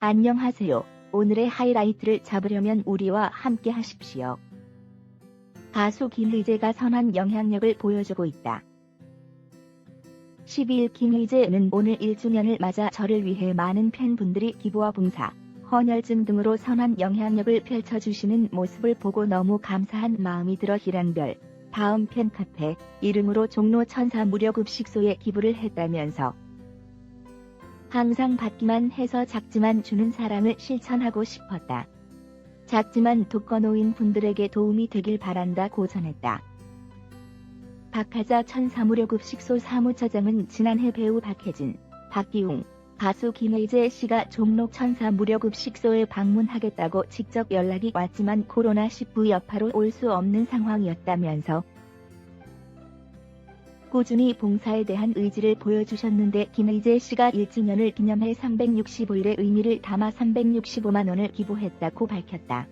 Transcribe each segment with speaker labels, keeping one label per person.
Speaker 1: 안녕하세요. 오늘의 하이라이트를 잡으려면 우리와 함께 하십시오. 가수 김의재가 선한 영향력을 보여주고 있다. 12일 김의재는 오늘 1주년을 맞아 저를 위해 많은 팬분들이 기부와 봉사, 헌혈증 등으로 선한 영향력을 펼쳐주시는 모습을 보고 너무 감사한 마음이 들어 희랑별, 다음 팬카페, 이름으로 종로 천사 무료급식소에 기부를 했다면서 항상 받기만 해서 작지만 주는 사랑을 실천하고 싶었다. 작지만 독거노인 분들에게 도움이 되길 바란다고 전했다. 박하자 천사무료급식소 사무처장은 지난해 배우 박혜진, 박기웅, 가수 김혜재 씨가 종로 천사 무료급식소에 방문하겠다고 직접 연락이 왔지만 코로나19 여파로 올 수 없는 상황이었다면서 꾸준히 봉사에 대한 의지를 보여주셨는데 김의재 씨가 1주년을 기념해 365일의 의미를 담아 365만 원을 기부했다고 밝혔다.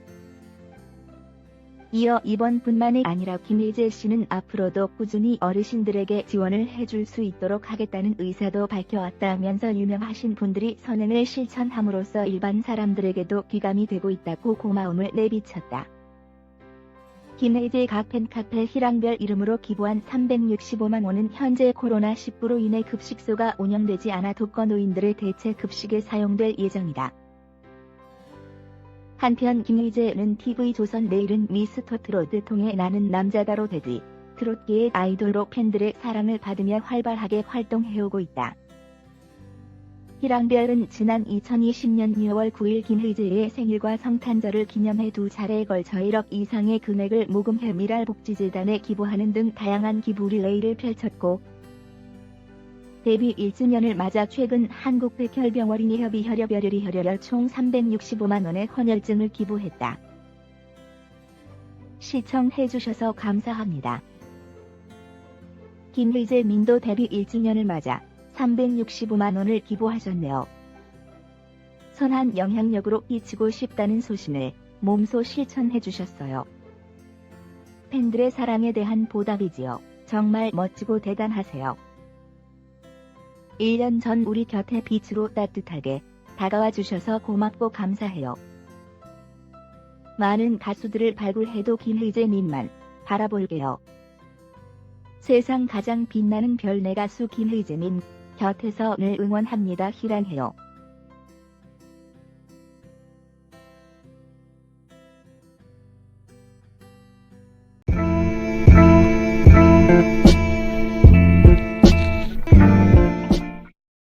Speaker 1: 이어 이번 뿐만이 아니라 김의재 씨는 앞으로도 꾸준히 어르신들에게 지원을 해줄 수 있도록 하겠다는 의사도 밝혀왔다면서 유명하신 분들이 선행을 실천함으로써 일반 사람들에게도 귀감이 되고 있다고 고마움을 내비쳤다. 김혜재 각 팬카페 희랑별 이름으로 기부한 365만 원은 현재 코로나19로 인해 급식소가 운영되지 않아 독거 노인들의 대체 급식에 사용될 예정이다. 한편 김희재는 TV조선 내일은 미스터 트롯을 통해 나는 남자다로 데뷔, 트롯계의 아이돌로 팬들의 사랑을 받으며 활발하게 활동해오고 있다. 희랑별은 지난 2020년 2월 9일 김희재의 생일과 성탄절을 기념해 두 차례에 걸쳐 1억 이상의 금액을 모금해 미랄복지재단에 기부하는 등 다양한 기부 릴레이를 펼쳤고 데뷔 1주년을 맞아 최근 한국백혈병어린이 협의 혈여별혈이 혈여열 총 365만 원의 헌혈증을 기부했다. 시청해주셔서 감사합니다. 김의재 민도 데뷔 1주년을 맞아 365만 원을 기부하셨네요. 선한 영향력으로 끼치고 싶다는 소신을 몸소 실천해 주셨어요. 팬들의 사랑에 대한 보답이지요. 정말 멋지고 대단하세요. 1년 전 우리 곁에 빛으로 따뜻하게 다가와 주셔서 고맙고 감사해요. 많은 가수들을 발굴해도 김희재님만 바라볼게요. 세상 가장 빛나는 별내 가수 김희재님 곁에서 늘 응원합니다. 희랑해요.